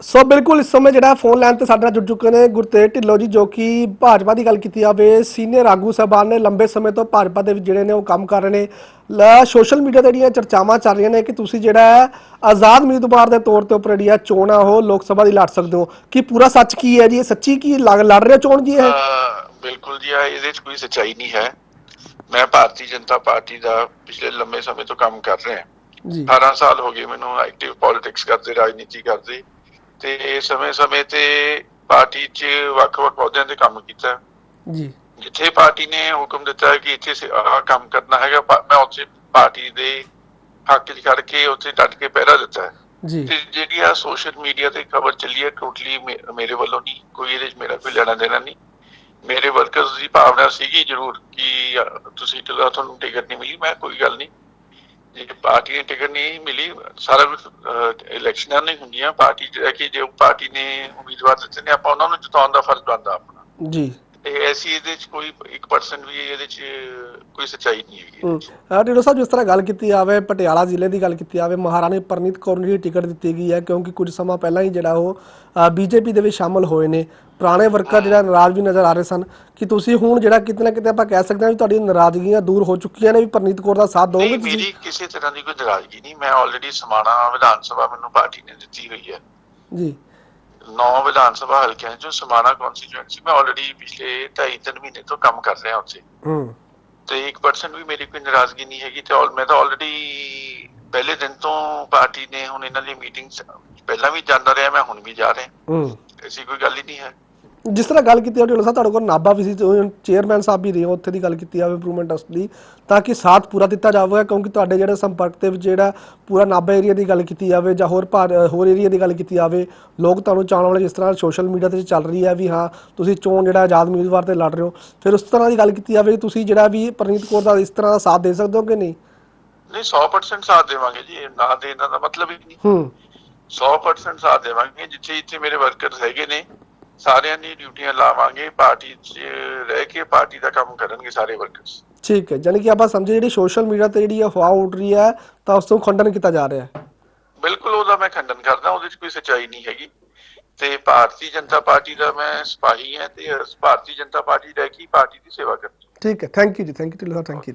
ਸੋ ਬਿਲਕੁਲ ਇਸ ਸਮੇਂ ਜਿਹੜਾ ਫੋਨ ਲਾਈਨ ਤੇ ਸਾਡੇ ਨਾਲ ਜੁੜ ਚੁੱਕੇ ਨੇ ਗੁਰਤੇਜ ਢਿੱਲੋਂ ਜੀ ਜੋ ਕਿ ਭਾਜਪਾ ਦੀ ਗੱਲ ਕੀਤੀ ਜਾਵੇ ਸੀਨੀਅਰ ਆਗੂ ਸਾਹਿਬਾਨ ਨੇ ਲੰਬੇ ਸਮੇਂ ਤੋਂ ਭਾਜਪਾ ਦੇ ਵਿੱਚ ਜਿਹੜੇ ਨੇ ਉਹ ਕੰਮ ਕਰ ਰਹੇ ਨੇ। ਸੋਸ਼ਲ ਮੀਡੀਆ ਤੇ ਜਿਹੜੀਆਂ ਚਰਚਾਵਾਂ ਚੱਲ ਰਹੀਆਂ ਨੇ ਕਿ ਤੁਸੀਂ ਜਿਹੜਾ ਆਜ਼ਾਦ ਉਮੀਦਵਾਰ ਦੇ ਤੌਰ ਤੇ ਉੱਪਰ ਜਿਹੜੀ ਆ ਚੋਣ ਆ ਉਹ ਲੋਕ ਸਭਾ ਦੀ ਲੜ ਸਕਦੇ ਹੋ। ਕੀ ਪੂਰਾ ਸੱਚ ਕੀ ਹੈ ਜੀ? ਇਹ ਸੱਚੀ ਕੀ ਲੜ ਲੜ ਰਹੇ ਚੋਣ ਜੀ ਇਹ? ਬਿਲਕੁਲ ਜੀ ਇਹ- ਇਹਦੇ 'ਚ ਕੋਈ ਸੱਚਾਈ ਨਹੀਂ ਹੈ। ਮੈਂ ਭਾਰਤੀ ਜਨਤਾ ਪਾਰਟੀ ਦਾ ਪਿਛਲੇ ਲੰਮੇ ਸਮੇਂ ਤੋਂ ਕੰਮ ਕਰ ਰਿਹਾ। ਜੀ। 18 ਸਾਲ ਹੋ ਗਏ ਮੈਨੂੰ ਐਕਟਿਵ ਪੋਲਿਟਿਕਸ ਕਰਦੇ ਰਾਜਨੀਤੀ ਕਰਦੇ। ਤੇ ਸਮੇਂ-ਸਮੇਂ ਤੇ ਪਾਰਟੀ 'ਚ ਵੱਖ-ਵੱਖ ਅਹੁਦਿਆਂ ਤੇ ਕੰਮ ਕੀਤਾ। ਜੀ। ਜਿੱਥੇ ਪਾਰਟੀ ਨੇ ਹੁਕਮ ਦਿੱਤਾ ਕਿ ਇੱਥੇ ਸੇ- ਆਹ ਕੰਮ ਕਰਨਾ ਹੈਗਾ ਮੈਂ ਉੱਥੇ ਪਾਰਟੀ ਦੇ ਹੱਕ 'ਚ ਖੜ ਕੇ ਉੱਥੇ ਡਟ ਕੇ ਪਹਿਰਾ ਦਿੱਤਾ। ਜੀ। ਤੇ ਜਿਹੜੀ ਆ ਸੋਸ਼ਲ ਮੀਡੀਆ ਤੇ ਖਬਰ ਚੱਲੀ ਹੈ ਟੋਟਲੀ ਮੇਰੇ ਵੱਲੋਂ ਨਹੀਂ ਕੋਈ ਇਹਦੇ 'ਚ ਮੇਰਾ ਕੋਈ ਲੈਣਾ ਦੇਣਾ ਨਹੀਂ। ਮੇਰੇ ਵਰਕਰਸ ਦੀ ਭਾਵਨਾ ਸੀਗੀ ਜ਼ਰੂਰ ਕਿ ਤੁਸੀਂ ਤੁਹਾਨੂੰ ਟਿਕਟ ਨਹੀਂ ਮਿਲੀ ਮੈਂ ਕੋਈ ਗੱਲ ਨਹੀਂ। ਜੇ ਪਾਰਟੀ ਨੇ ਟਿਕਟ ਨਹੀਂ ਮਿਲੀ, ਸਾਰਾ ਕੁਝ ਇਲੈਕਸ਼ਨਾਂ ਨਹੀਂ ਹੁੰਦੀਆਂ, ਪਾਰਟੀ ਚ ਰਹਿ ਕੇ ਜੇ ਪਾਰਟੀ ਨੇ ਉਮੀਦਵਾਰ ਦਿੱਤੇ ਨੇ ਆਪਾਂ ਉਹਨਾਂ ਨੂੰ ਜਿਤਾਉਣ ਦਾ ਫਰਜ਼ ਬਣਦਾ ਆਪਣਾ। ਜੀ। ਤੇ ਐਸੀ ਇਹਦੇ ਚ ਕੋਈ 1% ਵੀ ਇਹਦੇ ਚ ਕੋਈ ਸੱਚਾਈ ਨਹੀਂ ਹੈਗੀ ਅਹ ਢਿੱਲੋਂ ਸਾਹਿਬ ਜਿਸ ਤਰ੍ਹਾਂ ਗੱਲ ਕੀਤੀ ਜਾਵੇ ਪਟਿਆਲਾ ਜ਼ਿਲ੍ਹੇ ਦੀ ਗੱਲ ਕੀਤੀ ਜਾਵੇ ਮਹਾਰਾਣੀ ਪਰਨੀਤ ਕੌਰ ਨੂੰ ਜਿਹੜੀ ਟਿਕਟ ਦਿੱਤੀ ਗਈ ਹੈ ਕਿਉਂਕਿ ਕੁਝ ਸਮਾਂ ਪਹਿਲਾਂ ਹੀ ਜਿਹੜਾ ਉਹ ਬੀਜੇਪੀ ਦੇ ਵਿੱਚ ਸ਼ਾਮਲ ਹੋਏ ਨੇ। ਪੁਰਾਣੇ ਵਰਕਰ ਜਿਹੜਾ ਨਾਰਾਜ਼ ਵੀ ਨਜ਼ਰ ਆ ਰਹੇ ਸਨ ਕਿ ਤੁਸੀਂ ਹੁਣ ਜਿਹੜਾ ਕਿਤੇ ਨਾ ਕਿਤੇ ਆਪਾਂ ਕਹਿ ਸਕਦੇ ਹਾਂ ਵੀ ਤੁਹਾਡੀ ਨਾਰਾਜ਼ਗੀਆਂ ਦੂਰ ਹੋ ਚੁੱਕੀਆਂ ਨੇ ਵੀ ਪਰਨੀਤ ਕੌਰ ਦਾ ਸਾਥ ਦੋਗੇ ਤੁਸੀਂ? ਮੇਰੀ ਕਿਸੇ ਤਰ੍ਹਾਂ ਦੀ ਕੋਈ ਨਾਰਾਜ਼ਗੀ ਨਹੀਂ। ਮੈਂ ਆਲਰੇਡੀ ਸਮਾਣਾ ਵਿਧਾਨ ਸਭਾ ਮੈਨੂੰ ਪਾਰਟੀ ਨੇ ਦਿੱਤੀ ਹੋਈ ਹੈ। ਜੀ। ਨੌ ਵਿਧਾਨ ਸਭਾ ਹਲਕਿਆਂ ਚੋਂ ਸਮਾਣਾ ਕਨਸਟੀਚੁਐਂਸੀ ਮੈਂ ਆਲਰੇਡੀ ਪਿਛਲੇ 2.5 ਮਹੀਨੇ ਤੋਂ ਕੰਮ ਕਰ ਰਿਹਾ ਉੱਥੇ। ਹੂੰ। ਤੇ 1% ਵੀ ਮੇਰੀ ਕੋਈ ਨਾਰਾਜ਼ਗੀ ਨਹੀਂ ਹੈਗੀ ਤੇ ਮੈਂ ਤਾਂ ਆਲਰੇਡੀ ਪਹਿਲੇ ਦਿਨ ਤੋਂ ਪਾਰਟੀ ਨੇ ਹੁਣ ਇਹਨਾਂ ਦੀ ਮੀਟਿੰਗ ਪਹਿਲਾਂ ਵੀ ਜਾਂਦਾ ਰਿਹਾ ਮੈਂ ਹੁਣ ਵੀ ਜਾ ਰਿਹਾ। ਹੂੰ। ਐਸੀ ਕੋਈ ਗੱਲ ਹੀ ਨਹੀਂ ਹੈ। ਜਿਸ ਤਰ੍ਹਾਂ ਗੱਲ ਕੀਤੀ ਹੈ ਢਿੱਲੋਂ ਸਾਹਿਬ ਤੁਹਾਡੇ ਕੋਲ ਨਾਭਾ ਵੀ ਸੀ ਚੇਅਰਮੈਨ ਸਾਹਿਬ ਵੀ ਰਹੇ ਉੱਥੇ ਦੀ ਗੱਲ ਕੀਤੀ ਜਾਵੇ ਇੰਪਰੂਵਮੈਂਟ ਟਰਸਟ ਦੀ ਤਾਂ ਕਿ ਸਾਥ ਪੂਰਾ ਦਿੱਤਾ ਜਾਵੇਗਾ ਕਿਉਂਕਿ ਤੁਹਾਡੇ ਜਿਹੜੇ ਸੰਪਰਕ ਦੇ ਵਿੱਚ ਜਿਹੜਾ ਪੂਰਾ ਨਾਭਾ ਏਰੀਆ ਦੀ ਗੱਲ ਕੀਤੀ ਜਾਵੇ ਜਾਂ ਹੋਰ ਹੋਰ ਏਰੀਆ ਦੀ ਗੱਲ ਕੀਤੀ ਜਾਵੇ ਲੋਕ ਤੁਹਾਨੂੰ ਚਾਹਣ ਵਾਲੇ ਜਿਸ ਤਰ੍ਹਾਂ ਸੋਸ਼ਲ ਮੀਡੀਆ ਤੇ ਚੱਲ ਰਹੀ ਹੈ ਵੀ ਹਾਂ ਤੁਸੀਂ ਚੋਣ ਜਿਹੜਾ ਆਜ਼ਾਦ ਉਮੀਦਵਾਰ ਤੇ ਲੜ ਰਹੇ ਹੋ ਫਿਰ ਉਸ ਤਰ੍ਹਾਂ ਦੀ ਗੱਲ ਕੀਤੀ ਜਾਵੇ ਤੁਸੀਂ ਜਿਹੜਾ ਵੀ ਪ੍ਰਨੀਤ ਕੌਰ ਦਾ ਇਸ ਤਰ੍ਹਾਂ ਦਾ ਸਾਥ ਦੇ ਸਕਦੇ ਹੋ ਕਿ ਨਹੀਂ? ਨਹੀਂ 100% ਸਾਥ ਦੇਵਾਂਗੇ ਜੀ ਨਾ ਦੇਣ ਦਾ ਮਤਲਬ ਹੀ ਨਹੀਂ। ਹੂੰ। 100% ਸਾਥ ਦੇਵਾਂਗੇ ਜਿੱਥੇ ਇੱਥੇ ਮੇਰੇ ਵਰਕਰਸ ਹੈਗੇ ਨੇ ਸਾਰਿਆਂ ਦੀ ਡਿਊਟੀਆਂ ਲਾਵਾਂਗੇ ਪਾਰਟੀ 'ਚ ਰਹਿ ਕੇ ਪਾਰਟੀ ਦਾ ਕੰਮ ਕਰਨਗੇ ਸਾਰੇ ਵਰਕਰਸ ਠੀਕ ਹੈ ਯਾਨੀ ਕਿ ਆਪਾਂ ਸਮਝੇ ਜਿਹੜੀ ਸੋਸ਼ਲ ਮੀਡੀਆ ਤੇ ਜਿਹੜੀ ਅਫਵਾਹ ਉੱਡ ਰਹੀ ਹੈ ਤਾਂ ਉਸ ਤੋਂ ਖੰਡਨ ਕੀਤਾ ਜਾ ਰਿਹਾ ਹੈ। ਬਿਲਕੁਲ ਉਹਦਾ ਮੈਂ ਖੰਡਨ ਕਰਦਾ ਉਹਦੇ 'ਚ ਕੋਈ ਸੱਚਾਈ ਨਹੀਂ ਹੈਗੀ। ਤੇ ਭਾਰਤੀ ਜਨਤਾ ਪਾਰਟੀ ਦਾ ਮੈਂ ਸਿਪਾਹੀ ਹਾਂ ਤੇ ਭਾਰਤੀ ਜਨਤਾ ਪਾਰਟੀ ਰਹਿ ਕੇ ਪਾਰਟੀ ਦੀ ਸੇਵਾ ਕਰਨੀ। ਠੀਕ ਹੈ thank you ji thank you Dhillon thank you